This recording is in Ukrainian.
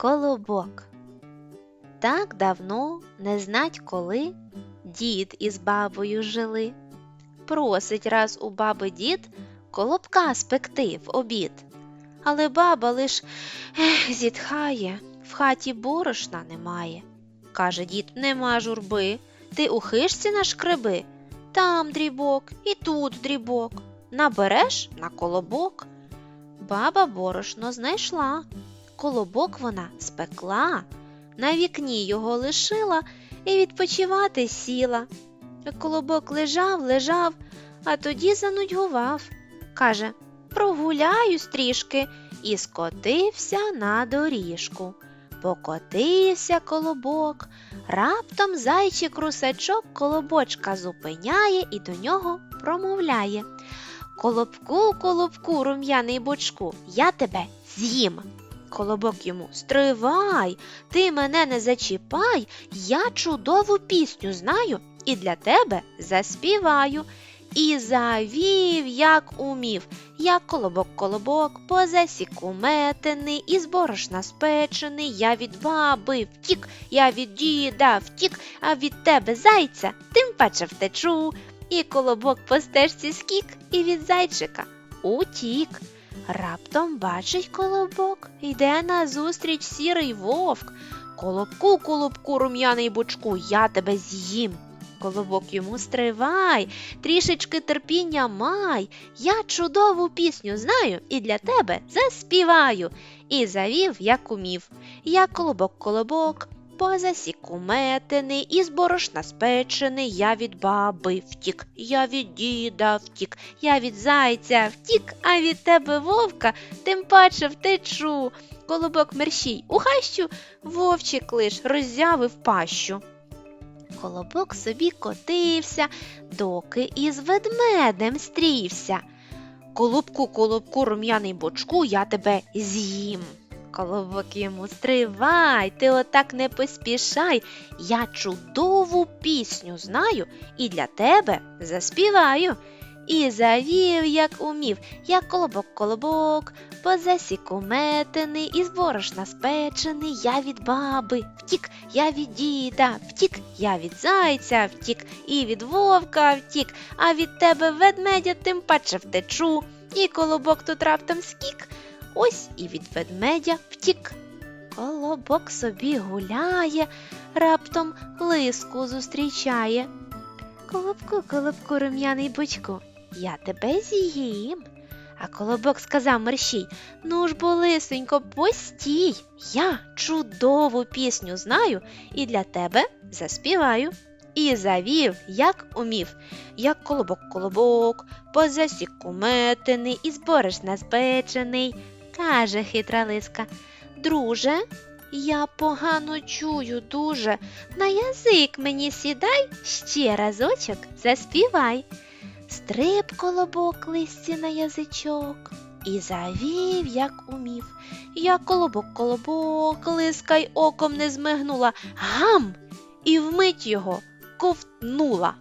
Колобок. Так давно, не знать коли, дід із бабою жили. Просить раз у баби дід колобка спекти в обід. Але баба лиш ех, зітхає, в хаті борошна немає. Каже дід, нема журби, ти у хишці нашкреби, там дрібок і тут дрібок. Набереш на колобок. Баба борошно знайшла. Колобок вона спекла, на вікні його лишила і відпочивати сіла. Колобок лежав, лежав, а тоді занудьгував. Каже Прогуляюсь трішки і скотився на доріжку. Покотився колобок, раптом зайчик русачок колобочка зупиняє і до нього промовляє. Колобку, колобку, рум'яний бочку, я тебе з'їм. Колобок йому стривай, ти мене не зачіпай, я чудову пісню знаю і для тебе заспіваю. І завів, як умів, як колобок-колобок, по засіку метений, із борошна спечений, я від баби втік, я від діда втік, а від тебе зайця тим паче втечу. І колобок по стежці скік, і від зайчика утік. Раптом бачить колобок, йде назустріч сірий вовк. Колобку, колобку, рум'яний бочку, я тебе з'їм. Колобок йому стривай, трішечки терпіння май. Я чудову пісню знаю і для тебе заспіваю. І завів, як умів. Я колобок-колобок, по засіку метений, із борошна спечений, я від баби втік, я від діда втік, я від зайця втік, а від тебе вовка тим паче втечу. Колобок мерщій у хащу, вовчик лиш роззявив пащу. Колобок собі котився, доки із ведмедем стрівся. Колобку, колобку, рум'яний бочку, я тебе з'їм. Колобок йому стривай, ти отак не поспішай. Я чудову пісню знаю і для тебе заспіваю. І завів, як умів, як колобок-колобок, по засіку метений, із борошна спечений, я від баби втік, я від діда втік, я від зайця втік, і від вовка втік, а від тебе ведмедя тим паче втечу. І колобок тут раптом скік, ось і від ведмедя втік. Колобок собі гуляє, раптом лиску зустрічає. Колобку, колобку, рум'яний бочку, я тебе з'їм. А колобок сказав мерщій, ну ж бо, лисенько, постій, я чудову пісню знаю і для тебе заспіваю. І завів, як умів, як колобок-колобок, по засіку метений, із борошна спечений. Каже хитра лиска, друже, я погано чую дуже, на язик мені сідай, ще разочок заспівай. Стриб колобок листі на язичок і завів, як умів. Я колобок-колобок, лиска й оком не змигнула, гам, і вмить його ковтнула.